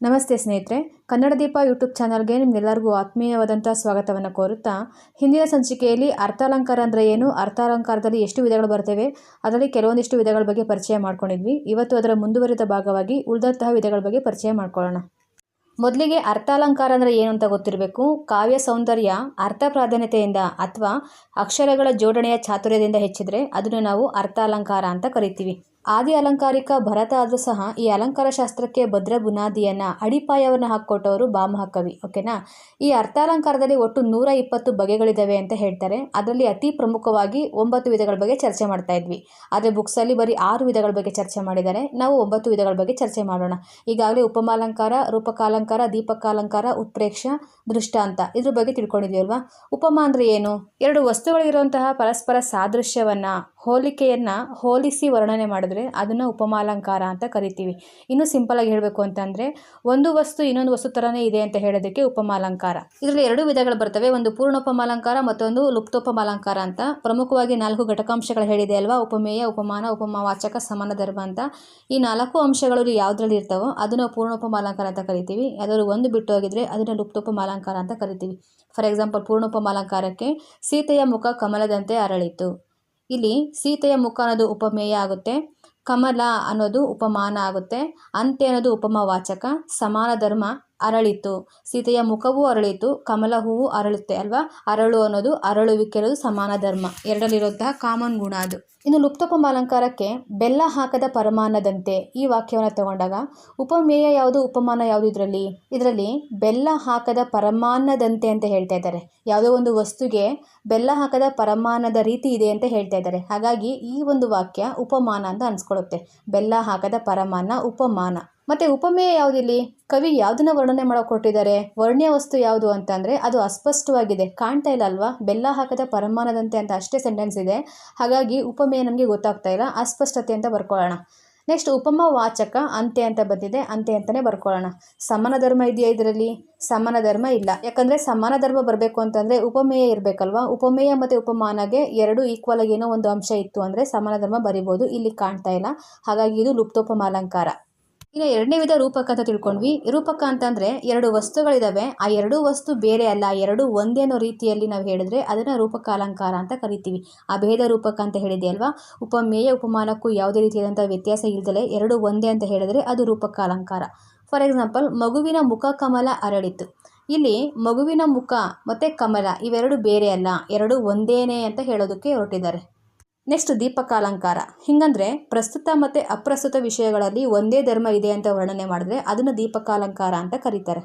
ನಮಸ್ತೆ ಸ್ನೇಹಿತರೆ, ಕನ್ನಡ ದೀಪ ಯೂಟ್ಯೂಬ್ ಚಾನಲ್ಗೆ ನಿಮ್ಗೆಲ್ಲರಿಗೂ ಆತ್ಮೀಯವಾದಂಥ ಸ್ವಾಗತವನ್ನು ಕೋರುತ್ತಾ, ಹಿಂದಿನ ಸಂಚಿಕೆಯಲ್ಲಿ ಅರ್ಥಾಲಂಕಾರ ಅಂದರೆ ಏನು, ಅರ್ಥಾಲಂಕಾರದಲ್ಲಿ ಎಷ್ಟು ವಿಧಗಳು ಬರ್ತವೆ, ಅದರಲ್ಲಿ ಕೆಲವೊಂದಿಷ್ಟು ವಿಧಗಳ ಬಗ್ಗೆ ಪರಿಚಯ ಮಾಡ್ಕೊಂಡಿದ್ವಿ. ಇವತ್ತು ಅದರ ಮುಂದುವರಿದ ಭಾಗವಾಗಿ ಉಳಿದಂತಹ ವಿಧಗಳ ಬಗ್ಗೆ ಪರಿಚಯ ಮಾಡ್ಕೊಳ್ಳೋಣ. ಮೊದಲಿಗೆ ಅರ್ಥಾಲಂಕಾರ ಅಂದರೆ ಏನು ಅಂತ ಗೊತ್ತಿರಬೇಕು. ಕಾವ್ಯ ಸೌಂದರ್ಯ ಅರ್ಥ ಪ್ರಾಧಾನ್ಯತೆಯಿಂದ ಅಥವಾ ಅಕ್ಷರಗಳ ಜೋಡಣೆಯ ಚಾತುರ್ಯದಿಂದ ಹೆಚ್ಚಿದರೆ ಅದನ್ನು ನಾವು ಅರ್ಥಾಲಂಕಾರ ಅಂತ ಕರಿತೀವಿ. ಆದಿ ಅಲಂಕಾರಿಕ ಭರತ ಆದರೂ ಸಹ ಈ ಅಲಂಕಾರ ಶಾಸ್ತ್ರಕ್ಕೆ ಭದ್ರ ಬುನಾದಿಯನ್ನು, ಅಡಿಪಾಯವನ್ನು ಹಾಕ್ಕೊಟ್ಟವರು ಬಾಮಹ ಕವಿ, ಓಕೆನಾ? ಈ ಅರ್ಥಾಲಂಕಾರದಲ್ಲಿ ಒಟ್ಟು ನೂರ ಇಪ್ಪತ್ತು ಬಗೆಗಳಿದ್ದಾವೆ ಅಂತ ಹೇಳ್ತಾರೆ. ಅದರಲ್ಲಿ ಅತಿ ಪ್ರಮುಖವಾಗಿ ಒಂಬತ್ತು ವಿಧಗಳ ಬಗ್ಗೆ ಚರ್ಚೆ ಮಾಡ್ತಾ ಇದ್ವಿ. ಆದರೆ ಬುಕ್ಸಲ್ಲಿ ಬರೀ ಆರು ವಿಧಗಳ ಬಗ್ಗೆ ಚರ್ಚೆ ಮಾಡಿದ್ದಾರೆ ನಾವು ಒಂಬತ್ತು ವಿಧಗಳ ಬಗ್ಗೆ ಚರ್ಚೆ ಮಾಡೋಣ. ಈಗಾಗಲೇ ಉಪಮಾಲಂಕಾರ, ರೂಪಕಾಲಂಕಾರ, ದೀಪಕಾಲಂಕಾರ, ಉತ್ಪ್ರೇಕ್ಷ, ದೃಷ್ಟಾಂತ ಇದ್ರ ಬಗ್ಗೆ ತಿಳ್ಕೊಂಡಿದ್ವಿ ಅಲ್ವಾ? ಉಪಮಾ ಅಂದರೆ ಏನು? ಎರಡು ವಸ್ತುಗಳಿರುವಂತಹ ಪರಸ್ಪರ ಸಾದೃಶ್ಯವನ್ನು, ಹೋಲಿಕೆಯನ್ನು ಹೋಲಿಸಿ ವರ್ಣನೆ ಮಾಡಿದ್ರೆ ಅದನ್ನು ಉಪಮಾಲಂಕಾರ ಅಂತ ಕರಿತೀವಿ. ಇನ್ನೂ ಸಿಂಪಲಾಗಿ ಹೇಳಬೇಕು ಅಂತಂದರೆ, ಒಂದು ವಸ್ತು ಇನ್ನೊಂದು ವಸ್ತು ಥರನೇ ಇದೆ ಅಂತ ಹೇಳೋದಕ್ಕೆ ಉಪಮಾಲಂಕಾರ. ಇದರಲ್ಲಿ ಎರಡು ವಿಧಗಳು ಬರ್ತವೆ. ಒಂದು ಪೂರ್ಣೋಪಮಾಲಂಕಾರ ಮತ್ತೊಂದು ಲುಪ್ತೋಪಮಾಲಂಕಾರ ಅಂತ. ಪ್ರಮುಖವಾಗಿ ನಾಲ್ಕು ಘಟಕಾಂಶಗಳು ಹೇಳಿದೆ ಅಲ್ವಾ? ಉಪಮೇಯ, ಉಪಮಾನ, ಉಪಮಾವಾಚಕ ಸಮಾನ ಧರ್ಮ ಅಂತ. ಈ ನಾಲ್ಕು ಅಂಶಗಳು ಯಾವುದ್ರಲ್ಲಿ ಇರ್ತಾವೋ ಅದನ್ನು ಪೂರ್ಣೋಪಮಾಲಂಕಾರ ಅಂತ ಕರಿತೀವಿ. ಯಾವ್ದಾದ್ರು ಒಂದು ಬಿಟ್ಟು ಹೋಗಿದ್ರೆ ಅದನ್ನು ಲುಪ್ತೋಪಮಾಲಂಕಾರ ಅಂತ ಕರಿತೀವಿ. ಫಾರ್ ಎಕ್ಸಾಂಪಲ್, ಪೂರ್ಣೋಪಮಾಲಂಕಾರಕ್ಕೆ ಸೀತೆಯ ಮುಖ ಕಮಲದಂತೆ ಅರಳಿತು ಇಲ್ಲಿ ಸೀತೆಯ ಮುಖ ಅನ್ನೋದು ಉಪಮೇಯ ಆಗುತ್ತೆ. ಕಮಲ ಅನ್ನೋದು ಉಪಮಾನ ಆಗುತ್ತೆ. ಅಂತ್ಯ ಅನ್ನೋದು ಉಪಮವಾಚಕ. ಸಮಾನ ಧರ್ಮ ಅರಳಿತು. ಸೀತೆಯ ಮುಖವೂ ಅರಳಿತು. ಕಮಲ ಹೂವು ಅರಳುತ್ತೆ ಅಲ್ವಾ? ಅರಳು ಅನ್ನೋದು ಅರಳುವಿಕೆ ಅನ್ನೋದು ಸಮಾನ ಧರ್ಮ ಎರಡಲ್ಲಿರುವಂತಹ ಕಾಮನ್ ಗುಣ ಅದು. ಇನ್ನು ಲುಪ್ತೋಪಮಾಲಂಕಾರಕ್ಕೆ ಬೆಲ್ಲ ಹಾಕದ ಪರಮಾನದಂತೆ ಈ ವಾಕ್ಯವನ್ನು ತಗೊಂಡಾಗ, ಉಪಮೇಯ ಯಾವುದು, ಉಪಮಾನ ಯಾವುದು ಇದರಲ್ಲಿ? ಇದರಲ್ಲಿ ಬೆಲ್ಲ ಹಾಕದ ಪರಮಾನದಂತೆ ಅಂತ ಹೇಳ್ತಾ ಇದ್ದಾರೆ. ಯಾವುದೋ ಒಂದು ವಸ್ತುಗೆ ಬೆಲ್ಲ ಹಾಕದ ಪರಮಾನದ ರೀತಿ ಇದೆ ಅಂತ ಹೇಳ್ತಾ ಇದ್ದಾರೆ. ಹಾಗಾಗಿ ಈ ಒಂದು ವಾಕ್ಯ ಉಪಮಾನ ಅಂತ ಅನ್ಸ್ಕೊಳ್ಳುತ್ತೆ. ಬೆಲ್ಲ ಹಾಕದ ಪರಮಾನ, ಉಪಮಾನ. ಮತ್ತೆ ಉಪಮೇಯ ಯಾವುದಿಲ್ಲಿ ಕವಿ ಯಾವುದನ್ನ ವರ್ಣನೆ ಕೊಟ್ಟಿದ್ದಾರೆ? ವರ್ಣ್ಯ ವಸ್ತು ಯಾವುದು ಅಂತಂದರೆ ಅದು ಅಸ್ಪಷ್ಟವಾಗಿದೆ. ಕಾಣ್ತಾ ಇಲ್ಲ ಅಲ್ವಾ? ಬೆಲ್ಲ ಹಾಕದ ಪರಮಾನದಂತೆ ಅಂತ ಅಷ್ಟೇ ಸೆಂಟೆನ್ಸ್ ಇದೆ. ಹಾಗಾಗಿ ಉಪಮೇಯ ನಮಗೆ ಗೊತ್ತಾಗ್ತಾ ಇಲ್ಲ. ಅಸ್ಪಷ್ಟತೆ ಅಂತ ಬರ್ಕೊಳ್ಳೋಣ. ನೆಕ್ಸ್ಟ್ ಉಪಮ ವಾಚಕ ಅಂತೆ ಅಂತ ಬಂದಿದೆ. ಅಂತೆ ಅಂತಲೇ ಬರ್ಕೊಳ್ಳೋಣ. ಸಮಾನ ಧರ್ಮ ಇದೆಯಾ ಇದರಲ್ಲಿ? ಸಮಾನ ಧರ್ಮ ಇಲ್ಲ. ಯಾಕಂದರೆ ಸಮಾನ ಧರ್ಮ ಬರಬೇಕು ಅಂತಂದರೆ ಉಪಮೇಯ ಇರಬೇಕಲ್ವಾ? ಉಪಮೇಯ ಮತ್ತು ಉಪಮಾನಗೆ ಎರಡು ಈಕ್ವಲ್ ಏನೋ ಒಂದು ಅಂಶ ಇತ್ತು ಅಂದರೆ ಸಮಾನ ಧರ್ಮ ಬರಿಬೋದು. ಇಲ್ಲಿ ಕಾಣ್ತಾ ಇಲ್ಲ. ಹಾಗಾಗಿ ಇದು ಲುಪ್ತೋಪಮಾಲಂಕಾರ ಇನ್ನು ಎರಡನೇ ವಿಧ ರೂಪಕ ಅಂತ ತಿಳ್ಕೊಂಡ್ವಿ. ರೂಪಕ ಅಂತಂದರೆ ಎರಡು ವಸ್ತುಗಳಿದಾವೆ. ಆ ಎರಡೂ ವಸ್ತು ಬೇರೆ ಅಲ್ಲ ಎರಡು ಒಂದೇ ಅನ್ನೋ ರೀತಿಯಲ್ಲಿ ನಾವು ಹೇಳಿದ್ರೆ ಅದನ್ನು ರೂಪಕ ಅಲಂಕಾರ ಅಂತ ಕರಿತೀವಿ. ಆ ಭೇದ ರೂಪಕ ಅಂತ ಹೇಳಿದೆ ಅಲ್ವಾ? ಉಪಮೇಯ, ಉಪಮಾನಕ್ಕೂ ಯಾವುದೇ ರೀತಿಯಾದಂಥ ವ್ಯತ್ಯಾಸ ಇಲ್ದಲೆ ಎರಡು ಒಂದೇ ಅಂತ ಹೇಳಿದ್ರೆ ಅದು ರೂಪಕ ಅಲಂಕಾರ ಫಾರ್ ಎಕ್ಸಾಂಪಲ್, ಮಗುವಿನ ಮುಖ ಕಮಲ ಅರಳಿತು ಇಲ್ಲಿ ಮಗುವಿನ ಮುಖ ಮತ್ತು ಕಮಲ ಇವೆರಡು ಬೇರೆ ಅಲ್ಲ, ಎರಡು ಒಂದೇನೆ ಅಂತ ಹೇಳೋದಕ್ಕೆ ಹೊರಟಿದ್ದಾರೆ. ನೆಕ್ಸ್ಟ್ ದೀಪಕಾಲಂಕಾರ. ಹಿಂಗಂದ್ರೆ ಪ್ರಸ್ತುತ ಮತ್ತು ಅಪ್ರಸ್ತುತ ವಿಷಯಗಳಲ್ಲಿ ಒಂದೇ ಧರ್ಮ ಇದೆ ಅಂತ ವರ್ಣನೆ ಮಾಡಿದ್ರೆ ಅದನ್ನು ದೀಪಕಾಲಂಕಾರ ಅಂತ ಕರೀತಾರೆ.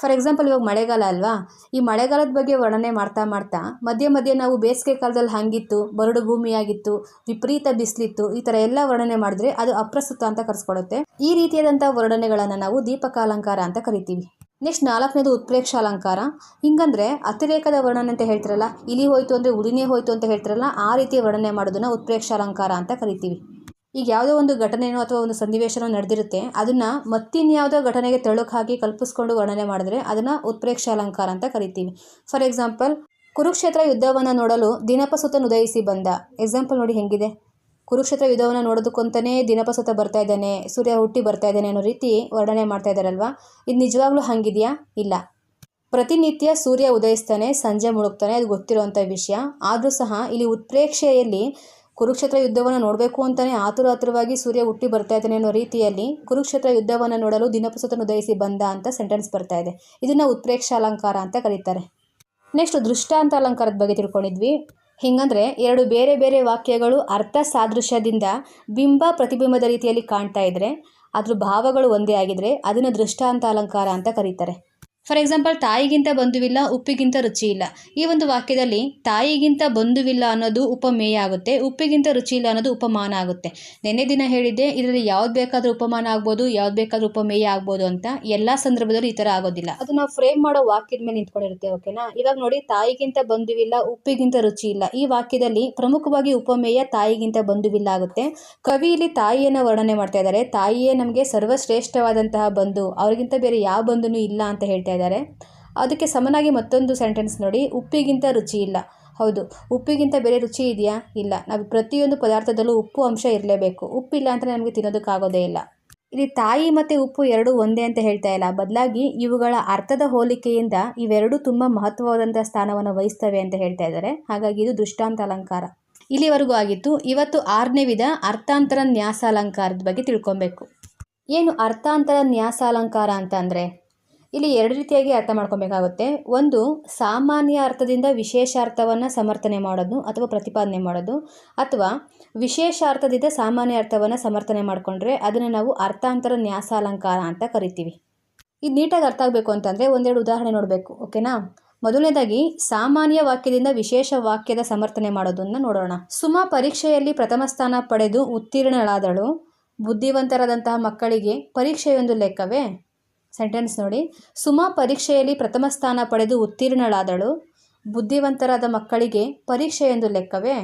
ಫಾರ್ ಎಕ್ಸಾಂಪಲ್ ಇವಾಗ ಮಳೆಗಾಲ ಅಲ್ವಾ? ಈ ಮಳೆಗಾಲದ ಬಗ್ಗೆ ವರ್ಣನೆ ಮಾಡ್ತಾ ಮಾಡ್ತಾ ಮಧ್ಯೆ ಮಧ್ಯೆ ನಾವು ಬೇಸಿಗೆ ಕಾಲದಲ್ಲಿ ಹಂಗಿತ್ತು, ಬರಡು ಭೂಮಿಯಾಗಿತ್ತು, ವಿಪರೀತ ಬಿಸಿಲಿತ್ತು, ಈ ಥರ ಎಲ್ಲ ವರ್ಣನೆ ಮಾಡಿದ್ರೆ ಅದು ಅಪ್ರಸ್ತುತ ಅಂತ ಕರೆಸ್ಕೊಡುತ್ತೆ ಈ ರೀತಿಯಾದಂಥ ವರ್ಣನೆಗಳನ್ನು ನಾವು ದೀಪಕಾಲಂಕಾರ ಅಂತ ಕರಿತೀವಿ. ನೆಕ್ಸ್ಟ್ ನಾಲ್ಕನೇದು ಉತ್ಪ್ರೇಕ್ಷ ಅಲಂಕಾರ ಹಿಂಗಂದ್ರೆ ಅತಿರೇಕದ ವರ್ಣನೆ ಅಂತ ಹೇಳ್ತಿರಲ್ಲ, ಇಲಿ ಹೋಯ್ತು ಅಂದರೆ ಉಳಿನೇ ಹೋಯ್ತು ಅಂತ ಹೇಳ್ತಿರಲ್ಲ, ಆ ರೀತಿ ವರ್ಣನೆ ಮಾಡೋದನ್ನ ಉತ್ಪ್ರೇಕ್ಷ ಅಲಂಕಾರ ಅಂತ ಕರಿತೀವಿ. ಈಗ ಯಾವುದೋ ಒಂದು ಘಟನೆನೋ ಅಥವಾ ಒಂದು ಸನ್ನಿವೇಶನೋ ನಡೆದಿರುತ್ತೆ, ಅದನ್ನು ಮತ್ತಿನ್ಯಾವುದೋ ಘಟನೆಗೆ ತೆಳುಕು ಹಾಕಿ ಕಲ್ಪಿಸ್ಕೊಂಡು ವರ್ಣನೆ ಮಾಡಿದ್ರೆ ಅದನ್ನು ಉತ್ಪ್ರೇಕ್ಷ ಅಲಂಕಾರ ಅಂತ ಕರಿತೀವಿ. ಫಾರ್ ಎಕ್ಸಾಂಪಲ್, ಕುರುಕ್ಷೇತ್ರ ಯುದ್ಧವನ್ನು ನೋಡಲು ದಿನಪಸುತನು ಉದಯಿಸಿ ಬಂದ. ಎಕ್ಸಾಂಪಲ್ ನೋಡಿ ಹೆಂಗಿದೆ. ಕುರುಕ್ಷೇತ್ರ ಯುದ್ಧವನ್ನು ನೋಡೋದಕ್ಕಂತಲೇ ದಿನಪಸತ ಬರ್ತಾ ಇದ್ದಾನೆ, ಸೂರ್ಯ ಹುಟ್ಟಿ ಬರ್ತಾ ಇದ್ದಾನೆ ಅನ್ನೋ ರೀತಿ ವರ್ಣನೆ ಮಾಡ್ತಾ ಇದ್ದಾರಲ್ವಾ? ಇದು ನಿಜವಾಗ್ಲೂ ಹಂಗಿದೆಯಾ? ಇಲ್ಲ. ಪ್ರತಿನಿತ್ಯ ಸೂರ್ಯ ಉದಯಿಸ್ತಾನೆ, ಸಂಜೆ ಮುಳುಗ್ತಾನೆ, ಅದು ಗೊತ್ತಿರುವಂಥ ವಿಷಯ. ಆದರೂ ಸಹ ಇಲ್ಲಿ ಉತ್ಪ್ರೇಕ್ಷೆಯಲ್ಲಿ ಕುರುಕ್ಷೇತ್ರ ಯುದ್ಧವನ್ನು ನೋಡಬೇಕು ಅಂತಲೇ ಆತುರ ಆತುರವಾಗಿ ಸೂರ್ಯ ಹುಟ್ಟಿ ಬರ್ತಾ ಇದ್ದಾನೆ ಅನ್ನೋ ರೀತಿಯಲ್ಲಿ ಕುರುಕ್ಷೇತ್ರ ಯುದ್ಧವನ್ನು ನೋಡಲು ದಿನಪಸುತನು ಉದಯಿಸಿ ಬಂದ ಅಂತ ಸೆಂಟೆನ್ಸ್ ಬರ್ತಾ ಇದೆ. ಇದನ್ನು ಉತ್ಪ್ರೇಕ್ಷ ಅಲಂಕಾರ ಅಂತ ಕರೀತಾರೆ. ನೆಕ್ಸ್ಟ್ ದೃಷ್ಟಾಂತ ಅಲಂಕಾರದ ಬಗ್ಗೆ ತಿಳ್ಕೊಂಡಿದ್ವಿ. ಹಿಂಗಂದ್ರೆ ಎರಡು ಬೇರೆ ಬೇರೆ ವಾಕ್ಯಗಳು ಅರ್ಥ ಸಾದೃಶ್ಯದಿಂದ ಬಿಂಬ ಪ್ರತಿಬಿಂಬದ ರೀತಿಯಲ್ಲಿ ಕಾಣ್ತಾ ಇದ್ರೆ, ಅದ್ರ ಭಾವಗಳು ಒಂದೇ ಆಗಿದ್ರೆ, ಅದನ್ನು ದೃಷ್ಟಾಂತ ಅಲಂಕಾರ ಅಂತ ಕರೀತಾರೆ. ಫಾರ್ ಎಕ್ಸಾಂಪಲ್ ತಾಯಿಗಿಂತ ಬಂಧುವಿಲ್ಲ, ಉಪ್ಪಿಗಿಂತ ರುಚಿ ಇಲ್ಲ ಈ ಒಂದು ವಾಕ್ಯದಲ್ಲಿ ತಾಯಿಗಿಂತ ಬಂಧುವಿಲ್ಲ ಅನ್ನೋದು ಉಪಮೇಯ ಆಗುತ್ತೆ ಉಪ್ಪಿಗಿಂತ ರುಚಿ ಇಲ್ಲ ಅನ್ನೋದು ಉಪಮಾನ ಆಗುತ್ತೆ. ನಿನ್ನೆ ದಿನ ಹೇಳಿದ್ದೆ, ಇದರಲ್ಲಿ ಯಾವ್ದು ಬೇಕಾದ್ರೂ ಉಪಮಾನ ಆಗ್ಬೋದು, ಯಾವ್ದು ಬೇಕಾದ್ರೂ ಉಪಮೇಯ ಆಗ್ಬೋದು ಅಂತ ಎಲ್ಲ ಸಂದರ್ಭದಲ್ಲೂ ಈ ಥರ ಆಗೋದಿಲ್ಲ. ಅದು ನಾವು ಫ್ರೇಮ್ ಮಾಡೋ ವಾಕ್ಯದ ಮೇಲೆ ನಿಂತ್ಕೊಂಡಿರುತ್ತೆ ಓಕೆನಾ ಇವಾಗ ನೋಡಿ, ತಾಯಿಗಿಂತ ಬಂಧುವಿಲ್ಲ, ಉಪ್ಪಿಗಿಂತ ರುಚಿ ಇಲ್ಲ ಈ ವಾಕ್ಯದಲ್ಲಿ ಪ್ರಮುಖವಾಗಿ ಉಪಮೇಯ ತಾಯಿಗಿಂತ ಬಂಧುವಿಲ್ಲ ಆಗುತ್ತೆ. ಕವಿ ಇಲ್ಲಿ ತಾಯಿಯನ್ನು ವರ್ಣನೆ ಮಾಡ್ತಾ ಇದ್ದಾರೆ. ತಾಯಿಯೇ ನಮಗೆ ಸರ್ವಶ್ರೇಷ್ಠವಾದಂತಹ ಬಂಧು. ಅವ್ರಿಗಿಂತ ಬೇರೆ ಯಾವ ಬಂಧುನೂ ಇಲ್ಲ ಅಂತ ಹೇಳ್ತಾ ಇದ್ದಾರೆ. ಅದಕ್ಕೆ ಸಮನಾಗಿ ಮತ್ತೊಂದು ಸೆಂಟೆನ್ಸ್ ನೋಡಿ. ಉಪ್ಪಿಗಿಂತ ರುಚಿ ಇಲ್ಲ. ಹೌದು, ಉಪ್ಪಿಗಿಂತ ಬೇರೆ ರುಚಿ ಇದೆಯಾ? ಇಲ್ಲ. ನಾವು ಪ್ರತಿಯೊಂದು ಪದಾರ್ಥದಲ್ಲೂ ಉಪ್ಪು ಅಂಶ ಇರಲೇಬೇಕು. ಉಪ್ಪಿಲ್ಲ ಅಂತ ನಮಗೆ ತಿನ್ನೋದಕ್ಕಾಗೋದೇ ಇಲ್ಲ. ಇಲ್ಲಿ ತಾಯಿ ಮತ್ತು ಉಪ್ಪು ಎರಡೂ ಒಂದೇ ಅಂತ ಹೇಳ್ತಾ ಇಲ್ಲ. ಬದಲಾಗಿ ಇವುಗಳ ಅರ್ಥದ ಹೋಲಿಕೆಯಿಂದ ಇವೆರಡು ತುಂಬ ಮಹತ್ವವಾದಂಥ ಸ್ಥಾನವನ್ನು ವಹಿಸ್ತವೆ ಅಂತ ಹೇಳ್ತಾ ಇದ್ದಾರೆ. ಹಾಗಾಗಿ ಇದು ದೃಷ್ಟಾಂತ ಅಲಂಕಾರ. ಇಲ್ಲಿವರೆಗೂ ಆಗಿತ್ತು. ಇವತ್ತು ಆರನೇ ವಿಧ ಅರ್ಥಾಂತರ ನ್ಯಾಸ ಅಲಂಕಾರದ ಬಗ್ಗೆ ತಿಳ್ಕೊಬೇಕು. ಏನು ಅರ್ಥಾಂತರ ನ್ಯಾಸ ಅಲಂಕಾರ ಅಂತ ಅಂದರೆ? ಇಲ್ಲಿ ಎರಡು ರೀತಿಯಾಗಿ ಅರ್ಥ ಮಾಡ್ಕೊಬೇಕಾಗುತ್ತೆ. ಒಂದು, ಸಾಮಾನ್ಯ ಅರ್ಥದಿಂದ ವಿಶೇಷ ಅರ್ಥವನ್ನು ಸಮರ್ಥನೆ ಮಾಡೋದು ಅಥವಾ ಪ್ರತಿಪಾದನೆ ಮಾಡೋದು. ಅಥವಾ ವಿಶೇಷ ಅರ್ಥದಿಂದ ಸಾಮಾನ್ಯ ಅರ್ಥವನ್ನು ಸಮರ್ಥನೆ ಮಾಡಿಕೊಂಡ್ರೆ ಅದನ್ನು ನಾವು ಅರ್ಥಾಂತರ ನ್ಯಾಸಾಲಂಕಾರ ಅಂತ ಕರಿತೀವಿ. ಇದು ನೀಟಾಗಿ ಅರ್ಥ ಆಗಬೇಕು ಅಂತಂದರೆ ಒಂದೆರಡು ಉದಾಹರಣೆ ನೋಡಬೇಕು, ಓಕೆನಾ? ಮೊದಲನೇದಾಗಿ, ಸಾಮಾನ್ಯ ವಾಕ್ಯದಿಂದ ವಿಶೇಷ ವಾಕ್ಯದ ಸಮರ್ಥನೆ ಮಾಡೋದನ್ನು ನೋಡೋಣ. ಸುಮ ಪರೀಕ್ಷೆಯಲ್ಲಿ ಪ್ರಥಮ ಸ್ಥಾನ ಪಡೆದು ಉತ್ತೀರ್ಣಳಾದಳು. ಬುದ್ಧಿವಂತರಾದಂತಹ ಮಕ್ಕಳಿಗೆ ಪರೀಕ್ಷೆಯೊಂದು ಲೆಕ್ಕವೇ? ಸೆಂಟೆನ್ಸ್ ನೋಡಿ. ಸುಮಾ ಪರೀಕ್ಷೆಯಲ್ಲಿ ಪ್ರಥಮ ಸ್ಥಾನ ಪಡೆದು ಉತ್ತೀರ್ಣಳಾದಳು. ಬುದ್ಧಿವಂತರಾದ ಮಕ್ಕಳಿಗೆ ಪರೀಕ್ಷೆ ಎಂದು ಲೆಕ್ಕವೇ?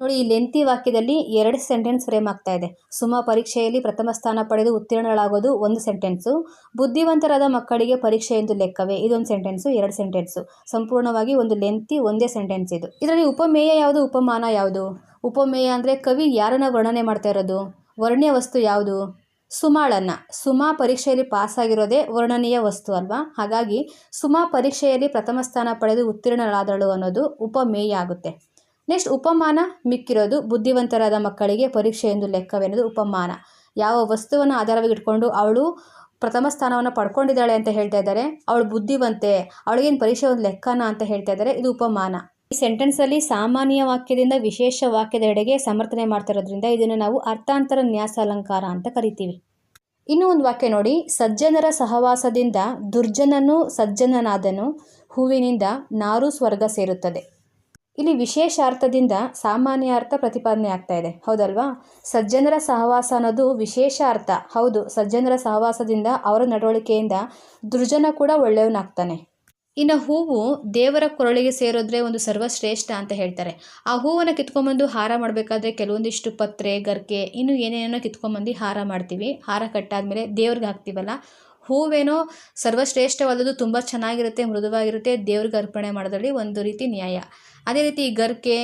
ನೋಡಿ, ಈ ಲೆಂತಿ ವಾಕ್ಯದಲ್ಲಿ ಎರಡು ಸೆಂಟೆನ್ಸ್ ಫ್ರೇಮ್ ಆಗ್ತಾ ಇದೆ. ಸುಮಾ ಪರೀಕ್ಷೆಯಲ್ಲಿ ಪ್ರಥಮ ಸ್ಥಾನ ಪಡೆದು ಉತ್ತೀರ್ಣಳಾಗೋದು ಒಂದು ಸೆಂಟೆನ್ಸು ಬುದ್ಧಿವಂತರಾದ ಮಕ್ಕಳಿಗೆ ಪರೀಕ್ಷೆ ಎಂದು ಲೆಕ್ಕವೇ? ಇದೊಂದು ಸೆಂಟೆನ್ಸು ಎರಡು ಸೆಂಟೆನ್ಸು ಸಂಪೂರ್ಣವಾಗಿ ಒಂದು ಲೆಂತಿ ಒಂದೇ ಸೆಂಟೆನ್ಸ್ ಇದು. ಇದರಲ್ಲಿ ಉಪಮೇಯ ಯಾವುದು, ಉಪಮಾನ ಯಾವುದು? ಉಪಮೇಯ ಅಂದರೆ ಕವಿ ಯಾರನ್ನ ವರ್ಣನೆ ಮಾಡ್ತಾ ಇರೋದು? ವರ್ಣ್ಯ ವಸ್ತು ಯಾವುದು? ಸುಮಾಳನ್ನು. ಸುಮಾ ಪರೀಕ್ಷೆಯಲ್ಲಿ ಪಾಸಾಗಿರೋದೇ ವರ್ಣನೀಯ ವಸ್ತು ಅಲ್ವಾ? ಹಾಗಾಗಿ ಸುಮಾ ಪರೀಕ್ಷೆಯಲ್ಲಿ ಪ್ರಥಮ ಸ್ಥಾನ ಪಡೆದು ಉತ್ತೀರ್ಣರಾದಳು ಅನ್ನೋದು ಉಪಮೇಯ ಆಗುತ್ತೆ ನೆಕ್ಸ್ಟ್, ಉಪಮಾನ ಮಿಕ್ಕಿರೋದು ಬುದ್ಧಿವಂತರಾದ ಮಕ್ಕಳಿಗೆ ಪರೀಕ್ಷೆ ಎಂದು ಲೆಕ್ಕವೆನ್ನೋದು ಉಪಮಾನ. ಯಾವ ವಸ್ತುವನ್ನು ಆಧಾರವಾಗಿ ಇಟ್ಕೊಂಡು ಅವಳು ಪ್ರಥಮ ಸ್ಥಾನವನ್ನು ಪಡ್ಕೊಂಡಿದ್ದಾಳೆ ಅಂತ ಹೇಳ್ತಾ ಇದ್ದಾರೆ, ಅವಳು ಬುದ್ಧಿವಂತೆ, ಅವಳಿಗೇನು ಪರೀಕ್ಷೆ ಒಂದು ಲೆಕ್ಕನ ಅಂತ ಹೇಳ್ತಾ ಇದ್ದಾರೆ, ಇದು ಉಪಮಾನ. ಈ ಸೆಂಟೆನ್ಸಲ್ಲಿ ಸಾಮಾನ್ಯ ವಾಕ್ಯದಿಂದ ವಿಶೇಷ ವಾಕ್ಯದೆಡೆಗೆ ಸಮರ್ಥನೆ ಮಾಡ್ತಿರೋದ್ರಿಂದ ಇದನ್ನು ನಾವು ಅರ್ಥಾಂತರ ನ್ಯಾಸ ಅಲಂಕಾರ ಅಂತ ಕರಿತೀವಿ. ಇನ್ನೂ ಒಂದು ವಾಕ್ಯ ನೋಡಿ. ಸಜ್ಜನರ ಸಹವಾಸದಿಂದ ದುರ್ಜನನು ಸಜ್ಜನನಾದನು, ಹೂವಿನಿಂದ ನಾರು ಸ್ವರ್ಗ ಸೇರುತ್ತದೆ. ಇಲ್ಲಿ ವಿಶೇಷ ಅರ್ಥದಿಂದ ಸಾಮಾನ್ಯ ಅರ್ಥ ಪ್ರತಿಪಾದನೆ ಆಗ್ತಾ ಇದೆ. ಹೌದಲ್ವಾ? ಸಜ್ಜನರ ಸಹವಾಸ ಅನ್ನೋದು ವಿಶೇಷ ಅರ್ಥ. ಹೌದು, ಸಜ್ಜನರ ಸಹವಾಸದಿಂದ ಅವರ ನಡವಳಿಕೆಯಿಂದ ದುರ್ಜನ ಕೂಡ ಒಳ್ಳೆಯವನಾಗ್ತಾನೆ. ಇನ್ನು ಹೂವು ದೇವರ ಕೊರಳಿಗೆ ಸೇರಿದ್ರೆ ಒಂದು ಸರ್ವಶ್ರೇಷ್ಠ ಅಂತ ಹೇಳ್ತಾರೆ. ಆ ಹೂವನ್ನು ಕಿತ್ಕೊಂಬಂದು ಹಾರ ಮಾಡಬೇಕಾದ್ರೆ ಕೆಲವೊಂದಿಷ್ಟು ಪತ್ರೆ, ಗರ್ಕೆ, ಇನ್ನು ಏನೇನೋ ಕಿತ್ಕೊಂಬಂದು ಹಾರ ಮಾಡ್ತೀವಿ. ಹಾರ ಕಟ್ಟಾದ್ಮೇಲೆ ದೇವ್ರಿಗೆ ಹಾಕ್ತೀವಲ್ಲ ಹೂವೇನೋ ಸರ್ವಶ್ರೇಷ್ಠವಾದದ್ದು ತುಂಬ ಚೆನ್ನಾಗಿರುತ್ತೆ, ಮೃದುವಾಗಿರುತ್ತೆ, ದೇವ್ರಿಗೆ ಅರ್ಪಣೆ ಮಾಡೋದ್ರಲ್ಲಿ ಒಂದು ರೀತಿ ನ್ಯಾಯ. ಅದೇ ರೀತಿ ಗರ್ಕೆ,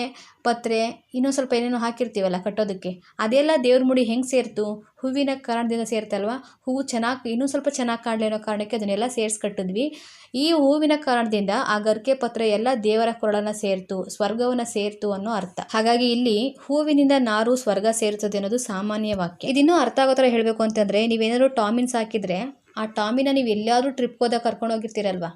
ಪತ್ರೆ ಇನ್ನೊಂದು ಸ್ವಲ್ಪ ಏನೇನೋ ಹಾಕಿರ್ತೀವಲ್ಲ ಕಟ್ಟೋದಕ್ಕೆ, ಅದೆಲ್ಲ ದೇವ್ರ ಮುಡಿ ಹೆಂಗೆ ಸೇರ್ತು? ಹೂವಿನ ಕಾರಣದಿಂದ ಸೇರ್ತಲ್ವ ಹೂವು ಚೆನ್ನಾಗಿ, ಇನ್ನೂ ಸ್ವಲ್ಪ ಚೆನ್ನಾಗಿ ಕಾಣಲಿ ಅನ್ನೋ ಕಾರಣಕ್ಕೆ ಅದನ್ನೆಲ್ಲ ಸೇರಿಸಿ ಕಟ್ಟಿದ್ವಿ. ಈ ಹೂವಿನ ಕಾರಣದಿಂದ ಆ ಗರ್ಕೆ, ಪತ್ರೆ ಎಲ್ಲ ದೇವರ ಕೊರಳನ್ನು ಸೇರ್ತು, ಸ್ವರ್ಗವನ್ನು ಸೇರ್ತು ಅನ್ನೋ ಅರ್ಥ. ಹಾಗಾಗಿ ಇಲ್ಲಿ ಹೂವಿನಿಂದ ನಾರು ಸ್ವರ್ಗ ಸೇರ್ತದೆ ಅನ್ನೋದು ಸಾಮಾನ್ಯ ವಾಕ್ಯ. ಇದಿನ್ನೂ ಅರ್ಥ ಆಗೋ ಥರ ಹೇಳಬೇಕು ಅಂತಂದರೆ, ನೀವೇನಾದ್ರೂ ಟಾಮಿನ್ಸ್ ಹಾಕಿದರೆ ಆ ಟಾಮಿನ ನೀವು ಎಲ್ಲಾದರೂ ಟ್ರಿಪ್ ಹೋದಾಗ ಕರ್ಕೊಂಡು ಹೋಗಿರ್ತೀರಲ್ವ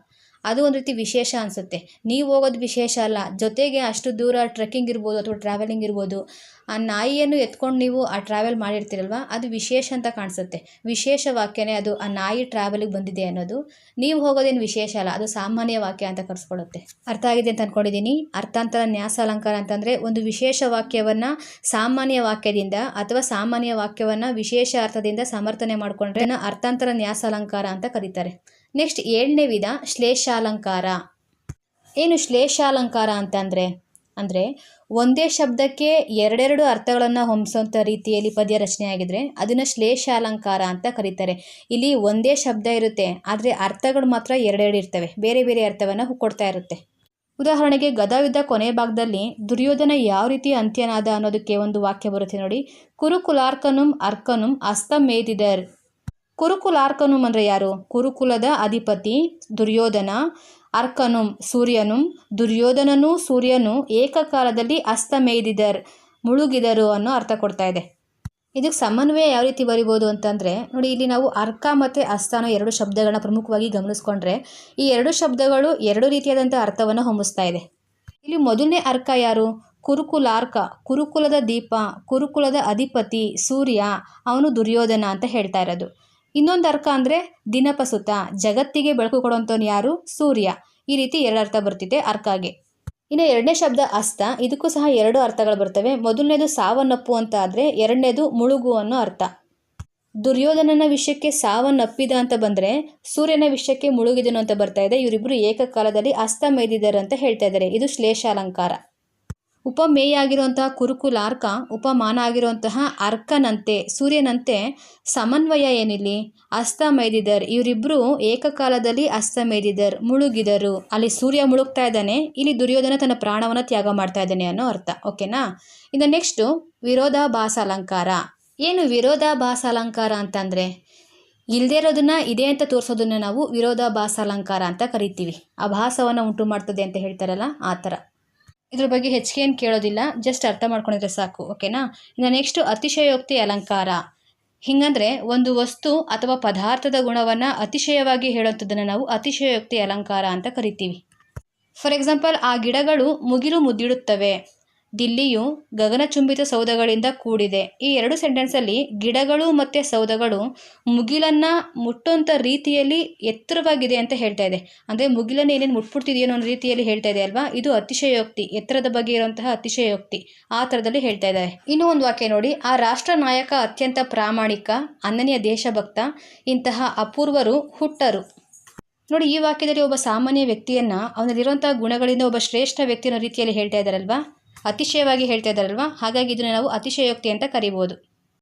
ಅದು ಒಂದು ರೀತಿ ವಿಶೇಷ ಅನಿಸುತ್ತೆ. ನೀವು ಹೋಗೋದು ವಿಶೇಷ ಅಲ್ಲ. ಜೊತೆಗೆ ಅಷ್ಟು ದೂರ ಟ್ರೆಕ್ಕಿಂಗ್ ಇರ್ಬೋದು ಅಥವಾ ಟ್ರಾವೆಲಿಂಗ್ ಇರ್ಬೋದು, ಆ ನಾಯಿಯನ್ನು ಎತ್ಕೊಂಡು ನೀವು ಆ ಟ್ರಾವೆಲ್ ಮಾಡಿರ್ತೀರಲ್ವ? ಅದು ವಿಶೇಷ ಅಂತ ಕಾಣಿಸುತ್ತೆ. ವಿಶೇಷ ವಾಕ್ಯನೇ ಅದು, ಆ ನಾಯಿ ಟ್ರಾವೆಲಿಗೆ ಬಂದಿದೆ ಅನ್ನೋದು. ನೀವು ಹೋಗೋದೇನು ವಿಶೇಷ ಅಲ್ಲ, ಅದು ಸಾಮಾನ್ಯ ವಾಕ್ಯ ಅಂತ ಕರೆಸ್ಕೊಳ್ಳುತ್ತೆ ಅರ್ಥ ಆಗಿದೆ ಅಂತ ಅಂದ್ಕೊಂಡಿದ್ದೀನಿ ಅರ್ಥಾಂತರ ನ್ಯಾಸ ಅಲಂಕಾರ ಅಂತಂದರೆ ಒಂದು ವಿಶೇಷ ವಾಕ್ಯವನ್ನು ಸಾಮಾನ್ಯ ವಾಕ್ಯದಿಂದ ಅಥವಾ ಸಾಮಾನ್ಯ ವಾಕ್ಯವನ್ನು ವಿಶೇಷ ಅರ್ಥದಿಂದ ಸಮರ್ಥನೆ ಮಾಡಿಕೊಂಡ್ರೆ ಅರ್ಥಾಂತರ ನ್ಯಾಸ ಅಲಂಕಾರ ಅಂತ ಕರೀತಾರೆ. ನೆಕ್ಸ್ಟ್ ಏಳನೇ ವಿಧ, ಶ್ಲೇಷಾಲಂಕಾರ. ಏನು ಶ್ಲೇಷಾಲಂಕಾರ ಅಂತಂದರೆ ಅಂದರೆ? ಒಂದೇ ಶಬ್ದಕ್ಕೆ ಎರಡೆರಡು ಅರ್ಥಗಳನ್ನು ಹೊಂದಿಸೋಂಥ ರೀತಿಯಲ್ಲಿ ಪದ್ಯ ರಚನೆ ಆಗಿದ್ರೆ ಅದನ್ನು ಶ್ಲೇಷಾಲಂಕಾರ ಅಂತ ಕರೀತಾರೆ. ಇಲ್ಲಿ ಒಂದೇ ಶಬ್ದ ಇರುತ್ತೆ, ಆದರೆ ಅರ್ಥಗಳು ಮಾತ್ರ ಎರಡೆರಡು ಇರ್ತವೆ, ಬೇರೆ ಬೇರೆ ಅರ್ಥವನ್ನು ಕೊಡ್ತಾ ಇರುತ್ತೆ. ಉದಾಹರಣೆಗೆ ಗದಾಯುದ್ಧ ಕೊನೆ ಭಾಗದಲ್ಲಿ ದುರ್ಯೋಧನ ಯಾವ ರೀತಿ ಅಂತ್ಯನಾದ ಅನ್ನೋದಕ್ಕೆ ಒಂದು ವಾಕ್ಯ ಬರುತ್ತೆ ನೋಡಿ. ಕುರುಕುಲಾರ್ಕನುಂ ಅರ್ಕನುಂ ಅಸ್ತಮೇದಿದರ್ ಕುರುಕುಲಾರ್ಕನುಂ ಅಂದರೆ ಯಾರು? ಕುರುಕುಲದ ಅಧಿಪತಿ, ದುರ್ಯೋಧನ ಅರ್ಕನುಂ ಸೂರ್ಯನುಂ ದುರ್ಯೋಧನನೂ ಸೂರ್ಯನು ಏಕಕಾಲದಲ್ಲಿ ಅಸ್ತಮೇದಿದರ್ ಮುಳುಗಿದರು ಅನ್ನೋ ಅರ್ಥ ಕೊಡ್ತಾ ಇದೆ. ಇದಕ್ಕೆ ಸಮನ್ವಯ ಯಾವ ರೀತಿ ಬರಿಬೋದು ಅಂತಂದರೆ, ನೋಡಿ ಇಲ್ಲಿ ನಾವು ಅರ್ಕ ಮತ್ತು ಅಸ್ತಾನ ಎರಡು ಶಬ್ದಗಳನ್ನ ಪ್ರಮುಖವಾಗಿ ಗಮನಿಸ್ಕೊಂಡ್ರೆ, ಈ ಎರಡು ಶಬ್ದಗಳು ಎರಡು ರೀತಿಯಾದಂಥ ಅರ್ಥವನ್ನು ಹೊಮ್ಮಿಸ್ತಾ ಇದೆ. ಇಲ್ಲಿ ಮೊದಲನೇ ಅರ್ಕ ಯಾರು? ಕುರುಕುಲಾರ್ಕ ಕುರುಕುಲದ ದೀಪ, ಕುರುಕುಲದ ಅಧಿಪತಿ ಸೂರ್ಯ, ಅವನು ದುರ್ಯೋಧನ ಅಂತ ಹೇಳ್ತಾ ಇರೋದು. ಇನ್ನೊಂದು ಅರ್ಕ ಅಂದರೆ ದಿನಪಸುತ ಜಗತ್ತಿಗೆ ಬೆಳಕು ಕೊಡುವಂಥವ್ನು ಯಾರು? ಸೂರ್ಯ. ಈ ರೀತಿ ಎರಡು ಅರ್ಥ ಬರ್ತಿದೆ ಅರ್ಕಾಗೆ ಇನ್ನು ಎರಡನೇ ಶಬ್ದ ಅಸ್ತ. ಇದಕ್ಕೂ ಸಹ ಎರಡು ಅರ್ಥಗಳು ಬರ್ತವೆ. ಮೊದಲನೇದು ಸಾವನ್ನಪ್ಪು ಅಂತ ಆದರೆ ಎರಡನೇದು ಮುಳುಗು ಅನ್ನೋ ಅರ್ಥ. ದುರ್ಯೋಧನನ ವಿಷಯಕ್ಕೆ ಸಾವನ್ನಪ್ಪಿದ ಅಂತ ಬಂದರೆ ಸೂರ್ಯನ ವಿಷಯಕ್ಕೆ ಮುಳುಗಿದನು ಅಂತ ಬರ್ತಾ ಇದೆ. ಇವರಿಬ್ಬರು ಏಕಕಾಲದಲ್ಲಿ ಅಸ್ತ ಮೈದಿದ್ದಾರೆ ಅಂತ ಹೇಳ್ತಾ ಇದ್ದಾರೆ. ಇದು ಶ್ಲೇಷಾಲಂಕಾರ. ಉಪಮೇಯ ಆಗಿರುವಂತಹ ಕುರುಕುಲಾರ್ಕ ಉಪಮಾನ ಆಗಿರುವಂತಹ ಅರ್ಕನಂತೆ ಸೂರ್ಯನಂತೆ ಸಮನ್ವಯ ಏನಿಲ್ಲಿ? ಅಸ್ತ ಮೇದಿದರ್ ಇವರಿಬ್ಬರು ಏಕಕಾಲದಲ್ಲಿ ಅಸ್ತ ಮೇದಿದರ್ ಮುಳುಗಿದರು. ಅಲ್ಲಿ ಸೂರ್ಯ ಮುಳುಗ್ತಾ ಇದ್ದಾನೆ, ಇಲ್ಲಿ ದುರ್ಯೋಧನ ತನ್ನ ಪ್ರಾಣವನ್ನು ತ್ಯಾಗ ಮಾಡ್ತಾ ಇದ್ದಾನೆ ಅನ್ನೋ ಅರ್ಥ, ಓಕೆನಾ? ಇನ್ನು ನೆಕ್ಸ್ಟು ವಿರೋಧಾಭಾಸ ಅಲಂಕಾರ ಏನು ವಿರೋಧಾಭಾಸ ಅಲಂಕಾರ ಅಂತಂದರೆ? ಇಲ್ಲದೇ ಇರೋದನ್ನ ಇದೆ ಅಂತ ತೋರಿಸೋದನ್ನ ನಾವು ವಿರೋಧಾಭಾಸ ಅಲಂಕಾರ ಅಂತ ಕರಿತೀವಿ. ಭಾಸವನ್ನು ಉಂಟು ಮಾಡ್ತದೆ ಅಂತ ಹೇಳ್ತಾರಲ್ಲ, ಆ ಥರ. ಇದ್ರ ಬಗ್ಗೆ ಹೆಚ್ಚಿಗೆ ಏನು ಕೇಳೋದಿಲ್ಲ ಜಸ್ಟ್ ಅರ್ಥ ಮಾಡ್ಕೊಂಡಿದ್ರೆ ಸಾಕು ಓಕೆನಾ ಇನ್ನು ನೆಕ್ಸ್ಟು ಅತಿಶಯೋಕ್ತಿ ಅಲಂಕಾರ. ಹಿಂಗಂದ್ರೆ ಒಂದು ವಸ್ತು ಅಥವಾ ಪದಾರ್ಥದ ಗುಣವನ್ನು ಅತಿಶಯವಾಗಿ ಹೇಳುವಂಥದ್ದನ್ನು ನಾವು ಅತಿಶಯೋಕ್ತಿ ಅಲಂಕಾರ ಅಂತ ಕರಿತೀವಿ. ಫಾರ್ ಎಕ್ಸಾಂಪಲ್ ಆ ಗಿಡಗಳು ಮುಗಿಲು ಮುದ್ದಿಡುತ್ತವೆ. ದಿಲ್ಲಿಯು ಗಗನಚುಂಬಿತ ಸೌಧಗಳಿಂದ ಕೂಡಿದೆ. ಈ ಎರಡು ಸೆಂಟೆನ್ಸಲ್ಲಿ ಗಿಡಗಳು ಮತ್ತು ಸೌಧಗಳು ಮುಗಿಲನ್ನು ಮುಟ್ಟುವಂಥ ರೀತಿಯಲ್ಲಿ ಎತ್ತರವಾಗಿದೆ ಅಂತ ಹೇಳ್ತಾ ಇದೆ. ಅಂದರೆ ಮುಗಿಲನ್ನು ಏನೇನು ಮುಟ್ಬಿಡ್ತಿದೆಯೋ ಅನ್ನೋ ರೀತಿಯಲ್ಲಿ ಹೇಳ್ತಾ ಇದೆ ಅಲ್ವಾ? ಇದು ಅತಿಶಯೋಕ್ತಿ. ಎತ್ತರದ ಬಗ್ಗೆ ಇರುವಂತಹ ಅತಿಶಯೋಕ್ತಿ ಆ ಥರದಲ್ಲಿ ಹೇಳ್ತಾ ಇದ್ದಾರೆ. ಇನ್ನೂ ಒಂದು ವಾಕ್ಯ ನೋಡಿ. ಆ ರಾಷ್ಟ್ರ ನಾಯಕ ಅತ್ಯಂತ ಪ್ರಾಮಾಣಿಕ, ಅನನ್ಯ ದೇಶಭಕ್ತ, ಇಂತಹ ಅಪೂರ್ವರು ಹುಟ್ಟರು. ನೋಡಿ, ಈ ವಾಕ್ಯದಲ್ಲಿ ಒಬ್ಬ ಸಾಮಾನ್ಯ ವ್ಯಕ್ತಿಯನ್ನ ಅವನಲ್ಲಿರುವಂತಹ ಗುಣಗಳಿಂದ ಒಬ್ಬ ಶ್ರೇಷ್ಠ ವ್ಯಕ್ತಿ ರೀತಿಯಲ್ಲಿ ಹೇಳ್ತಾ ಇದ್ದಾರಲ್ವಾ? ಅತಿಶಯವಾಗಿ ಹೇಳ್ತಾ ಇದ್ದಾರಲ್ವ? ಹಾಗಾಗಿ ಇದನ್ನು ನಾವು ಅತಿಶಯೋಕ್ತಿ ಅಂತ ಕರಿಬೋದು.